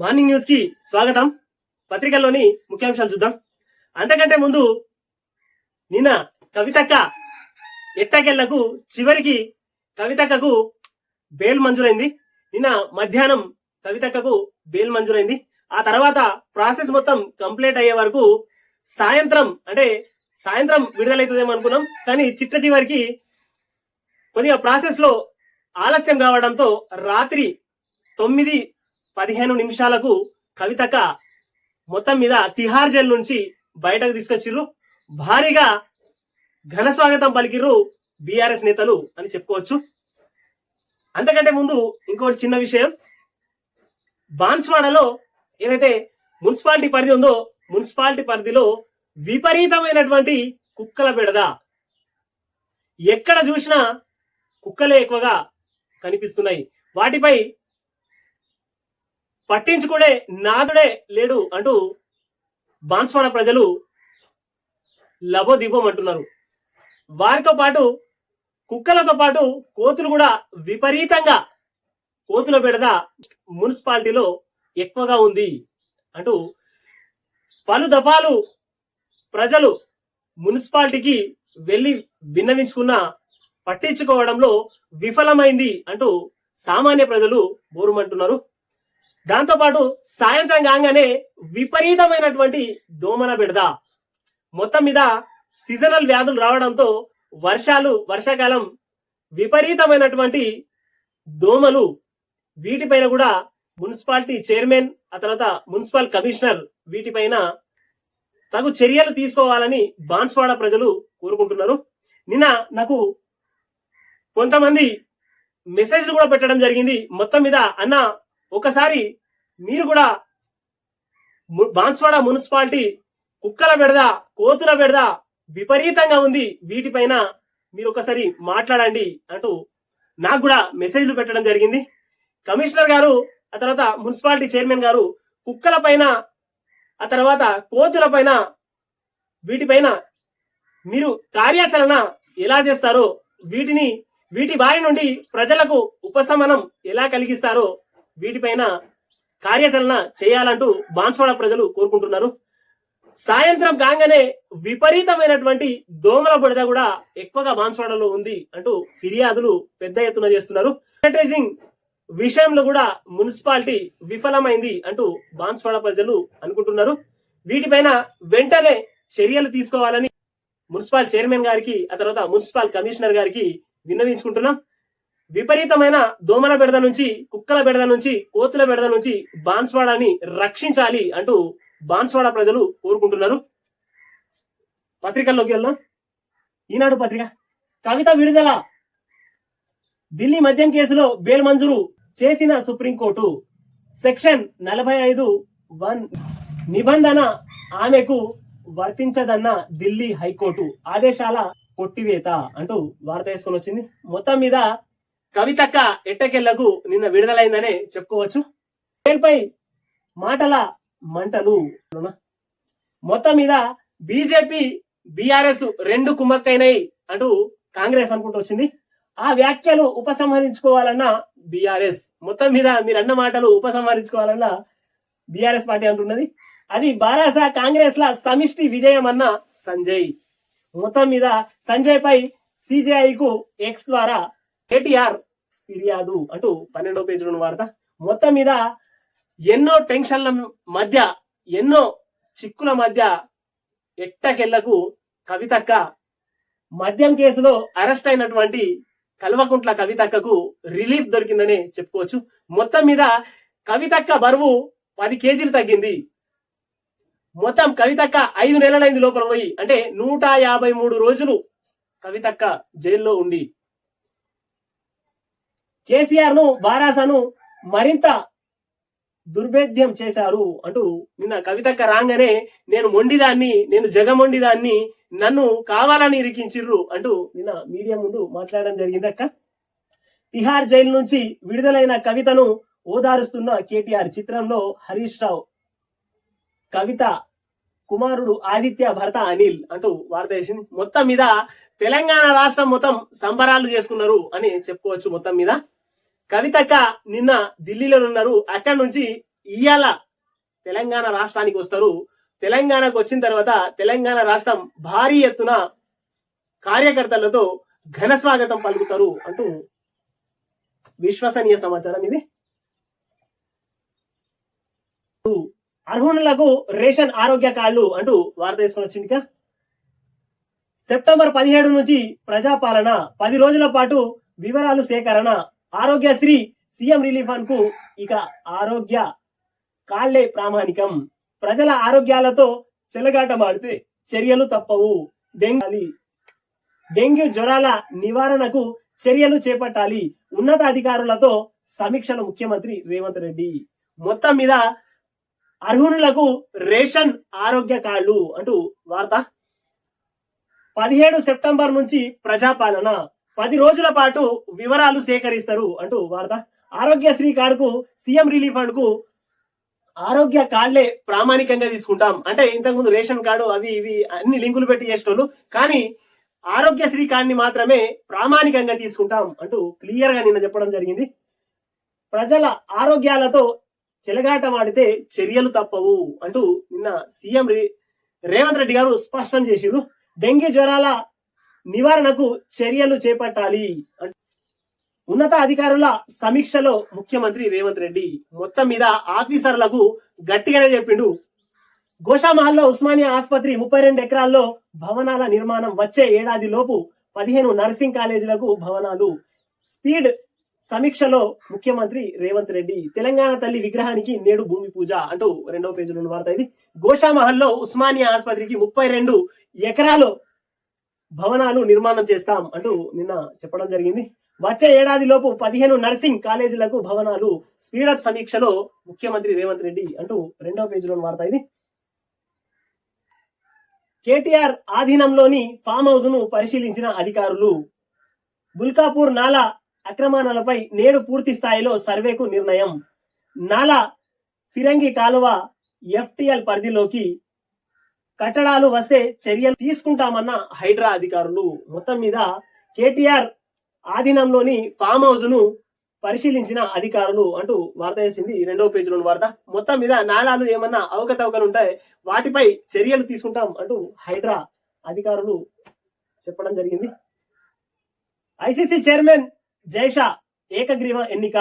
Morning న్యూస్కి స్వాగతం. పత్రికల్లోని ముఖ్యాంశాలు చూద్దాం. అంతకంటే ముందు నిన్న కవితక్క ఎట్టకెళ్ళకు చివరికి కవితక్కకు బెయిల్ మంజూరైంది. నిన్న మధ్యాహ్నం కవితక్కకు బెయిల్ మంజూరైంది. ఆ తర్వాత ప్రాసెస్ మొత్తం కంప్లీట్ అయ్యే వరకు సాయంత్రం అంటే సాయంత్రం విడుదలవుతుందేమో అనుకున్నాం. కానీ చిట్ట చివరికి కొద్దిగా ప్రాసెస్లో ఆలస్యం కావడంతో రాత్రి తొమ్మిది పదిహేను నిమిషాలకు కవితక మొత్తం మీద తిహార్ జైలు నుంచి బయటకు తీసుకొచ్చిర్రు. భారీగా ఘన స్వాగతం పలికిర్రు బీఆర్ఎస్ నేతలు అని చెప్పుకోవచ్చు. అంతకంటే ముందు ఇంకోటి చిన్న విషయం. బాన్స్వాడలో ఏదైతే మున్సిపాలిటీ పరిధి ఉందో మున్సిపాలిటీ పరిధిలో విపరీతమైనటువంటి కుక్కల బెడద. ఎక్కడ చూసినా కుక్కలే ఎక్కువగా కనిపిస్తున్నాయి. వాటిపై పట్టించుకునే నాదుడే లేడు అంటూ బాన్స్వాడ ప్రజలు లబోదీపం అంటున్నారు. వారితో పాటు కుక్కలతో పాటు కోతులు కూడా విపరీతంగా కోతుల బెడద మున్సిపాలిటీలో ఎక్కువగా ఉంది అంటూ పలు దఫాలు ప్రజలు మున్సిపాలిటీకి వెళ్ళి విన్నవించుకున్న పట్టించుకోవడంలో విఫలమైంది అంటూ సామాన్య ప్రజలు బోరుమంటున్నారు. దాంతోపాటు సాయంత్రం కాగానే విపరీతమైనటువంటి దోమల బిడద. మొత్తం మీద సీజనల్ వ్యాధులు రావడంతో వర్షాలు వర్షాకాలం విపరీతమైనటువంటి దోమలు. వీటిపైన కూడా మున్సిపాలిటీ చైర్మన్ ఆ తర్వాత మున్సిపల్ కమిషనర్ వీటిపైన తగు చర్యలు తీసుకోవాలని బాన్స్వాడ ప్రజలు కోరుకుంటున్నారు. నిన్న నాకు కొంతమంది మెసేజ్లు కూడా పెట్టడం జరిగింది. మొత్తం మీద అన్న ఒకసారి మీరు కూడా బాన్స్వాడ మున్సిపాలిటీ కుక్కల బెడద కోతుల బెడద విపరీతంగా ఉంది. వీటిపైన మీరు ఒకసారి మాట్లాడండి అంటూ నాకు కూడా మెసేజ్లు పెట్టడం జరిగింది. కమిషనర్ గారు ఆ తర్వాత మున్సిపాలిటీ చైర్మన్ గారు కుక్కల పైన ఆ తర్వాత కోతుల పైన వీటిపైన మీరు కార్యాచరణ ఎలా చేస్తారో వీటిని వీటి బారి నుండి ప్రజలకు ఉపశమనం ఎలా కలిగిస్తారో వీటిపైన కార్యాచరణ చేయాలంటూ బాన్స్వాడ ప్రజలు కోరుకుంటున్నారు. సాయంత్రం కాగానే విపరీతమైనటువంటి దోమల బుడద కూడా ఎక్కువగా బాన్స్వాడలో ఉంది అంటూ ఫిర్యాదులు పెద్ద ఎత్తున చేస్తున్నారు. శానిటైజింగ్ విషయంలో కూడా మున్సిపాలిటీ విఫలమైంది అంటూ బాన్స్వాడ ప్రజలు అనుకుంటున్నారు. వీటిపైన వెంటనే చర్యలు తీసుకోవాలని మున్సిపల్ చైర్మన్ గారికి ఆ తర్వాత మున్సిపల్ కమిషనర్ గారికి విన్నవించుకుంటున్నాం. విపరీతమైన దోమల బెడద నుంచి కుక్కల బెడద నుంచి కోతుల బెడద నుంచి బాన్స్వాడని రక్షించాలి అంటూ బాన్స్వాడ ప్రజలు కోరుకుంటున్నారు. పత్రికల్లోకి వెళ్దాం. ఈనాడు పత్రిక. కవిత విడుదల. ఢిల్లీ మద్యం కేసులో బెయిల్ మంజూరు చేసిన సుప్రీంకోర్టు. సెక్షన్ నలభై ఐదు వన్ నిబంధన ఆమెకు వర్తించదన్న ఢిల్లీ హైకోర్టు ఆదేశాల కొట్టివేత అంటూ వార్త వేసుకొని వచ్చింది. మొత్తం మీద కవితక్క ఎట్టకెళ్ళకు నిన్న విడుదలైందనే చెప్పుకోవచ్చు. దేనిపై మాటల మంటలు మొత్తం మీద బీజేపీ బీఆర్ఎస్ రెండు కుమ్మక్కైనాయి అంటూ కాంగ్రెస్ అనుకుంటూ వచ్చింది. ఆ వ్యాఖ్యలు ఉపసంహరించుకోవాలన్నా బీఆర్ఎస్. మొత్తం మీద మీరు అన్న మాటలు ఉపసంహరించుకోవాలన్నా బీఆర్ఎస్ పార్టీ అంటున్నది. అది బారాస కాంగ్రెస్ ల సమిష్టి విజయం అన్న సంజయ్. మొత్తం మీద సంజయ్ పై సిజేఐ కు ఎక్స్ ద్వారా కేటీఆర్ ఫిర్యాదు అంటూ పన్నెండో పేజీలో ఉన్న వార్త. మొత్తం మీద ఎన్నో టెన్షన్ల మధ్య ఎన్నో చిక్కుల మధ్య ఎట్టకెళ్ళకు కవితక్క మద్యం కేసులో అరెస్ట్ అయినటువంటి కల్వకుంట్ల కవితక్కకు రిలీఫ్ దొరికిందని చెప్పుకోవచ్చు. మొత్తం మీద కవితక్క బరువు పది కేజీలు తగ్గింది. మొత్తం కవితక్క ఐదు నెలలైంది లోపల పోయి అంటే నూట యాభై మూడు రోజులు కవితక్క జైల్లో ఉండి. కేసీఆర్ను బారాసను మరింత దుర్భేద్యం చేశారు అంటూ నిన్న కవితక్క రాగానే నేను మొండిదాన్ని నేను జగమొండిదాన్ని నన్ను కావాలని ఇరికించిర్రు అంటూ నిన్న మీడియా ముందు మాట్లాడడం జరిగిందక్క తిహార్ జైలు నుంచి విడుదలైన కవితను ఓదారుస్తున్న కేటీఆర్ చిత్రంలో హరీష్ రావు కవిత కుమారుడు ఆదిత్య భర్త అనిల్ అంటూ వార్త వేసింది. మొత్తం మీద తెలంగాణ రాష్ట్రం మొత్తం సంబరాలు చేసుకున్నారు అని చెప్పుకోవచ్చు మొత్తం మీద. కవితక్క నిన్న ఢిల్లీలో ఉన్నారు. అక్కడి నుంచి ఇయ్యాల తెలంగాణ రాష్ట్రానికి వస్తారు. తెలంగాణకు వచ్చిన తర్వాత తెలంగాణ రాష్ట్రం భారీ ఎత్తున కార్యకర్తలతో ఘన స్వాగతం పలుకుతారు అంటూ విశ్వసనీయ సమాచారం ఇది. అర్హులకు రేషన్ ఆరోగ్య కార్డులు అంటూ వార్త తీసుకొని వచ్చింది సెప్టెంబర్ పదిహేడు నుంచి ప్రజాపాలన పది రోజుల పాటు వివరాలు సేకరణ ఆరోగ్యశ్రీ సీఎం రిలీఫ్ ఫండ్కు ఇక ఆరోగ్య కాళ్ళే ప్రామాణికం. ప్రజల ఆరోగ్యాలతో చెలగాటమాడితే చర్యలు తప్పవు. డెంగీ డెంగ్యూ జ్వరాల నివారణకు చర్యలు చేపట్టాలి. ఉన్నత అధికారులతో సమీక్షలు ముఖ్యమంత్రి రేవంత్ రెడ్డి. మొత్తం మీద అర్హునులకు రేషన్ ఆరోగ్య కార్డులు అంటూ వార్త. పదిహేడు సెప్టెంబర్ నుంచి ప్రజాపాలన. పది రోజుల పాటు వివరాలు సేకరిస్తారు అంటూ వార్త. ఆరోగ్యశ్రీ కార్డుకు సీఎం రిలీఫ్ ఫండ్కు ఆరోగ్య కార్డులే ప్రామాణికంగా తీసుకుంటాం. అంటే ఇంతకుముందు రేషన్ కార్డు అవి ఇవి అన్ని లింకులు పెట్టి చేసేటోళ్ళు. కానీ ఆరోగ్యశ్రీ కార్డుని మాత్రమే ప్రామాణికంగా తీసుకుంటాం అంటూ క్లియర్గా నిన్న చెప్పడం జరిగింది. ప్రజల ఆరోగ్యాలతో చెలగాటమాడితే చర్యలు తప్పవు అంటూ నిన్న సీఎం రేవంత్ రెడ్డి గారు స్పష్టం చేసిరు డెంగ్యూ జ్వరాల నివారణకు చర్యలు చేపట్టాలి. ఉన్నత అధికారుల సమీక్షలో ముఖ్యమంత్రి రేవంత్ రెడ్డి మొత్తం మీద ఆఫీసర్లకు గట్టిగానే చెప్పిండు. గోషామహల్లో ఉస్మానియా ఆసుపత్రి ముప్పై రెండు ఎకరాల్లో భవనాల నిర్మాణం వచ్చే ఏడాది లోపు పదిహేను నర్సింగ్ కాలేజీలకు భవనాలు. స్పీడ్ సమీక్షలో ముఖ్యమంత్రి రేవంత్ రెడ్డి తెలంగాణ తల్లి విగ్రహానికి నేడు భూమి పూజ అంటూ రెండవ పేజీలో వార్త ఇది. గోషామహల్లో ఉస్మానియా ఆసుపత్రికి ముప్పై రెండు ఎకరాలు భవనాలు నిర్మాణం చేస్తాం అంటూ నిన్న చెప్పడం జరిగింది. వచ్చే ఏడాదిలోపు పదిహేను నర్సింగ్ కాలేజీలకు భవనాలు స్పీడప్ సమీక్షలో ముఖ్యమంత్రి రేవంత్ రెడ్డి అంటూ రెండవ పేజీలో వార్త ఇది. కేటీఆర్ ఆధీనంలోని ఫామ్ హౌస్ను పరిశీలించిన అధికారులు బుల్కాపూర్ నాలా అక్రమణలపై నేడు పూర్తి స్థాయిలో సర్వేకు నిర్ణయం. నాలా ఫిరంగి కాలువ ఎఫ్టిఎల్ పరిధిలోకి కట్టడాలు వస్తే చర్యలు తీసుకుంటామన్న హైడ్రా అధికారులు మొత్తం మీద కేటీఆర్ ఆధీనంలోని ఫామ్ హౌస్ను పరిశీలించిన అధికారులు అంటూ వార్త వేసింది రెండవ పేజీలోని వార్త. మొత్తం మీద నాలాలు ఏమన్నా అవకతవకలు ఉంటాయి వాటిపై చర్యలు తీసుకుంటాం అంటూ హైడ్రా అధికారులు చెప్పడం జరిగింది. ఐసీసీ చైర్మన్ జైషా ఏకగ్రీవ ఎన్నిక.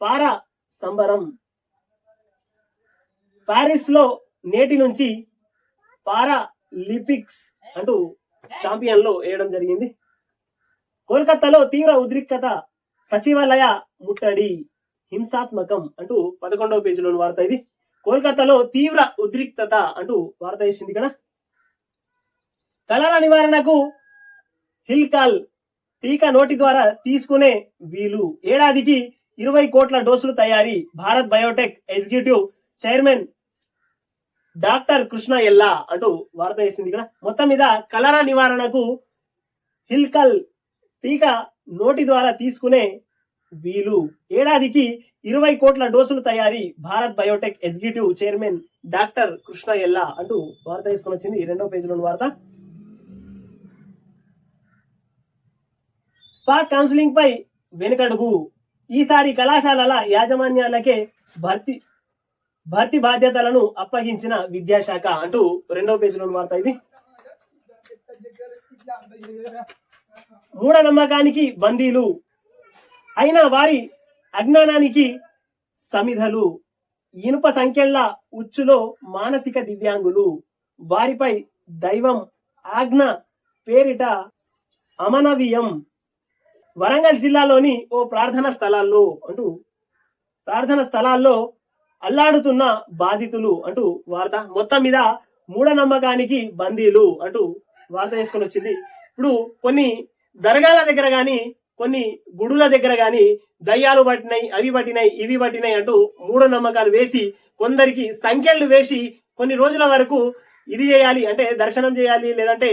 పారా సంబరం. పారిస్లో నేటి నుంచి పారా లిపిక్స్ అంటూ ఛాంపియన్లో వేయడం జరిగింది. కోల్కతాలో తీవ్ర ఉద్రిక్తత సచివాలయ ముట్టడి హింసాత్మకం అంటూ పదకొండవ పేజీలోని వార్త ఇది. కోల్కతాలో తీవ్ర ఉద్రిక్తత అంటూ వార్త వేసింది ఇక్కడ. కలరా నివారణకు హిల్కాల్ టీకా నోటి ద్వారా తీసుకునే వీలు. ఏడాదికి ఇరవై కోట్ల డోసులు తయారీ Bharat Biotech executive chairman doctor Krishna Ella అంటూ వార్త వేసింది ఇక్కడ. మొత్తం మీద కలరా నివారణకు హిల్కల్ టీకా నోటి ద్వారా తీసుకునే వీలు. ఏడాదికి ఇరవై కోట్ల డోసులు తయారీ Bharat Biotech executive chairman doctor Krishna Ella అంటూ వార్త తీసుకుని వచ్చింది రెండో పేజీలోని వార్త. స్పాట్ కౌన్సిలింగ్ పై వెనుకడుగు. ఈసారి కళాశాలల యాజమాన్యాలకే భర్తీ భర్తీ బాధ్యతలను అప్పగించిన విద్యాశాఖ అంటూ రెండవ పేజీలో వార్త ఇది. మూఢనమ్మకానికి బందీలు. అయిన వారి అజ్ఞానానికి సమిధలు. ఇనుప సంఖ్యల ఉచ్చులో మానసిక దివ్యాంగులు. వారిపై దైవం ఆజ్ఞ పేరిట అమనవీయం. వరంగల్ జిల్లాలోని ఓ ప్రార్థన స్థలాల్లో అంటూ ప్రార్థన స్థలాల్లో అల్లాడుతున్న బాధితులు అంటూ వార్త మొత్తం మీద మూఢనమ్మకానికి బందీలు అంటూ వార్త వేసుకొని వచ్చింది. ఇప్పుడు కొన్ని దర్గాల దగ్గర కానీ కొన్ని గుడుల దగ్గర కానీ దయ్యాలు పట్టినాయి అవి పట్టినాయి ఇవి పట్టినాయి అంటూ మూఢనమ్మకాలు వేసి కొందరికి సంఖ్యలు వేసి కొన్ని రోజుల వరకు ఇది చేయాలి అంటే దర్శనం చేయాలి లేదంటే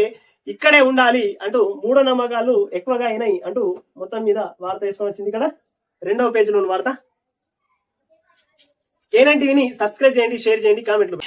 ఇక్కడే ఉండాలి అంటూ మూఢనమ్మకాలు ఎక్కువగా అయినాయి అంటూ మొత్తం మీద వార్త వేసుకొని వచ్చింది ఇక్కడ. రెండవ పేజీలో వార్త. కేనన్ టీవీని సబ్స్క్రైబ్ చేయండి షేర్ చేయండి కామెంట్లు